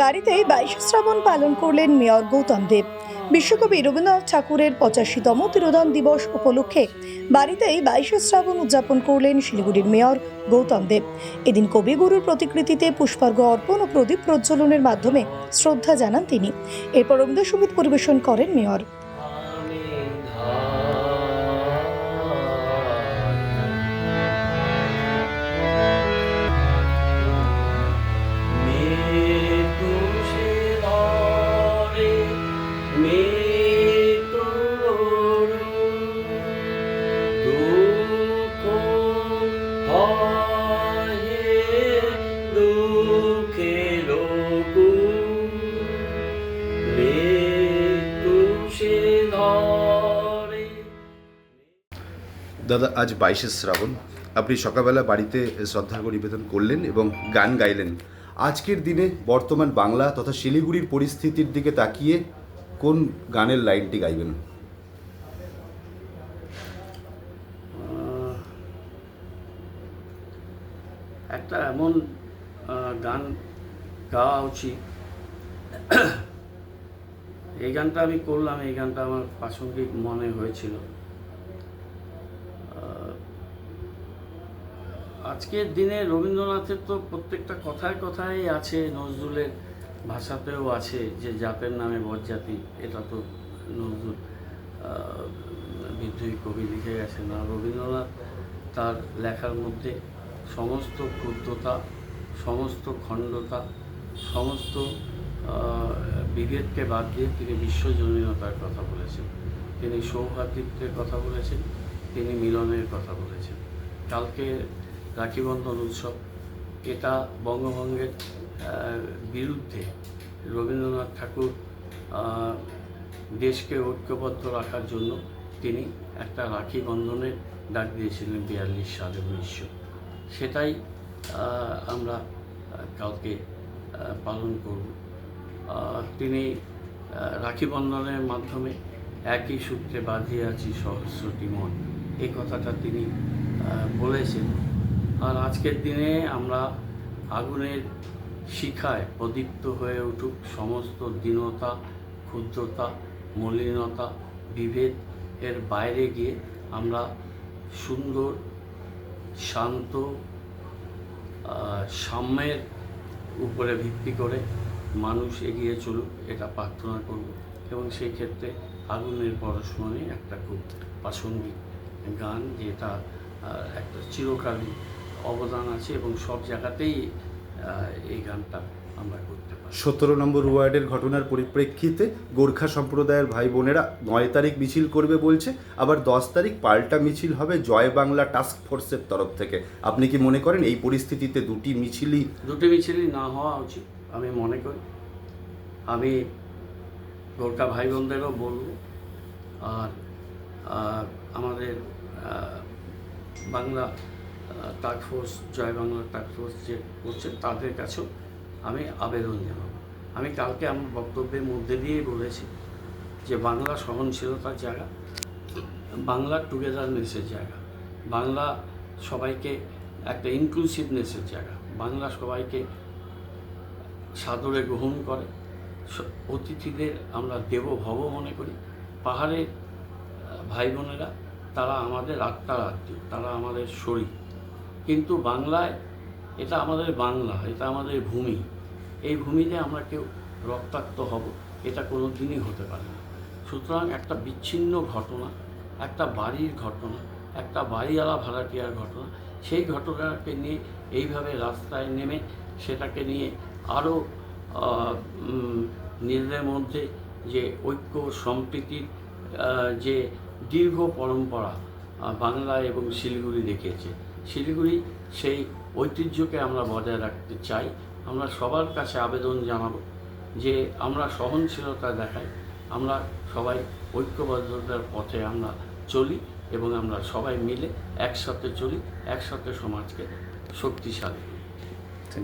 বাড়িতেই বাইশে শ্রাবণ পালন করলেন মেয়র গৌতম দেব। বিশ্বকবি রবীন্দ্রনাথ ঠাকুরের পঁচাশিতম তিরোধন দিবস উপলক্ষে বাড়িতেই বাইশে শ্রাবণ উদযাপন করলেন শিলিগুড়ির মেয়র গৌতম দেব। এদিন কবিগুরুর প্রতিকৃতিতে পুষ্পার্ঘ অর্পণ ও প্রদীপ প্রজ্বলনের মাধ্যমে শ্রদ্ধা জানান তিনি। এরপর রবীন্দ্রসঙ্গীত পরিবেশন করেন মেয়র। দাদা, আজ বাইশে শ্রাবণ। আপনি সকালবেলা বাড়িতে শ্রদ্ধার্ঘ্য নিবেদন করলেন এবং গান গাইলেন। আজকের দিনে বর্তমান বাংলা তথা শিলিগুড়ির পরিস্থিতির দিকে তাকিয়ে কোন গানের লাইনটি গাইবেন? একটা এমন গান গাওয়া উচিত। এই গানটা আমি করলাম, এই গানটা আমার প্রাসঙ্গিক মনে হয়েছিল। আজকের দিনে রবীন্দ্রনাথের তো প্রত্যেকটা কথায় কথায় আছে, নজরুলের ভাষাতেও আছে যে জাতের নামে বজ্জাতি এটা তো নজরুল বিদ্রোহী কবি লিখে গেছেন। আর রবীন্দ্রনাথ তার লেখার মধ্যে সমস্ত ক্ষুদ্রতা সমস্ত খণ্ডতা, সমস্ত বিভেদকে বাদ দিয়ে তিনি বিশ্বজনীনতার কথা বলেছেন। তিনি সৌহার্দ্যের কথা বলেছেন, তিনি মিলনের কথা বলেছেন। কালকে রাখিবন্ধন উৎসব। এটা বঙ্গভঙ্গের বিরুদ্ধে রবীন্দ্রনাথ ঠাকুর দেশকে ঐক্যবদ্ধ রাখার জন্য তিনি একটা রাখি বন্ধনের ডাক দিয়েছিলেন বিয়াল্লিশ সালে উনিশশো। সেটাই আমরা কালকে পালন করব। তিনি রাখি বন্ধনের মাধ্যমে একই সূত্রে বাঁধিয়ে আছি সহস্রটি মন। এই কথাটা তিনি বলেছেন। আর আজকের দিনে আমরা আগুনের শিখায় প্রদীপ্ত হয়ে উঠুক সমস্ত দীনতা, ক্ষুদ্রতা, মলিনতা, বিভেদ। এর বাইরে গিয়ে আমরা সুন্দর, শান্ত সাম্যের উপরে ভিত্তি করে মানুষ এগিয়ে চলুক, এটা প্রার্থনা করব। এবং সেই ক্ষেত্রে আগুনের পড়াশুনোই একটা খুব প্রাসঙ্গিক গান, যেটা একটা চিরকালীন অবদান আছে এবং সব জায়গাতেই এই গানটা আমরা করতে পারি। সতেরো নম্বর ওয়ার্ডের ঘটনার পরিপ্রেক্ষিতে গোর্খা সম্প্রদায়ের ভাই বোনেরা নয় তারিখ মিছিল করবে বলছে আবার দশ তারিখ পাল্টা মিছিল হবে জয় বাংলা টাস্ক ফোর্সের তরফ থেকে। আপনি কি মনে করেন এই পরিস্থিতিতে দুটি মিছিলই দুটি মিছিলই না হওয়া উচিত আমি মনে করি। আমি গোর্খা ভাই বোনদেরও বলব আর আমাদের বাংলা টাস্ক ফোর্স জয় বাংলা টাস্ক ফোর্স যে করছে, তাদের কাছেও আমি আবেদন জানাব। আমি কালকে আমার বক্তব্যের মধ্যে দিয়েই বলেছি যে বাংলা সহনশীলতার জায়গা, বাংলা টুগেদারনেসের জায়গা, বাংলা সবাইকে একটা ইনক্লুসিভনেসের জায়গা, বাংলা সবাইকে সাদরে গ্রহণ করে অতিথিদের আমরা দেব ভব মনে করি। পাহাড়ের ভাই বোনেরা, তারা আমাদের আত্মার আত্মীয়, তারা আমাদের শরীর। কিন্তু বাংলায় এটা আমাদের বাংলা, এটা আমাদের ভূমি। এই ভূমিতে আমরা কেউ রক্তাক্ত হব, এটা কোনো দিনই হতে পারে না। সুতরাং একটা বিচ্ছিন্ন ঘটনা, একটা বাড়ির ঘটনা, একটা বাড়িওয়ালা ভাড়াটিয়ার ঘটনা, সেই ঘটনাকে নিয়ে এইভাবে রাস্তায় নেমে সেটাকে নিয়ে আরও নিজেদের মধ্যে যে ঐক্য, সম্প্রীতির যে দীর্ঘ পরম্পরা বাংলা এবং শিলিগুড়ি দেখিয়েছে শিলিগুড়ি সেই ঐতিহ্যকে আমরা বজায় রাখতে চাই আমরা সবার কাছে আবেদন জানাব যে আমরা সহনশীলতা দেখাই, আমরা সবাই ঐক্যবদ্ধতার পথে আমরা চলি এবং আমরা সবাই মিলে একসাথে চলি, একসাথে সমাজকে শক্তিশালী।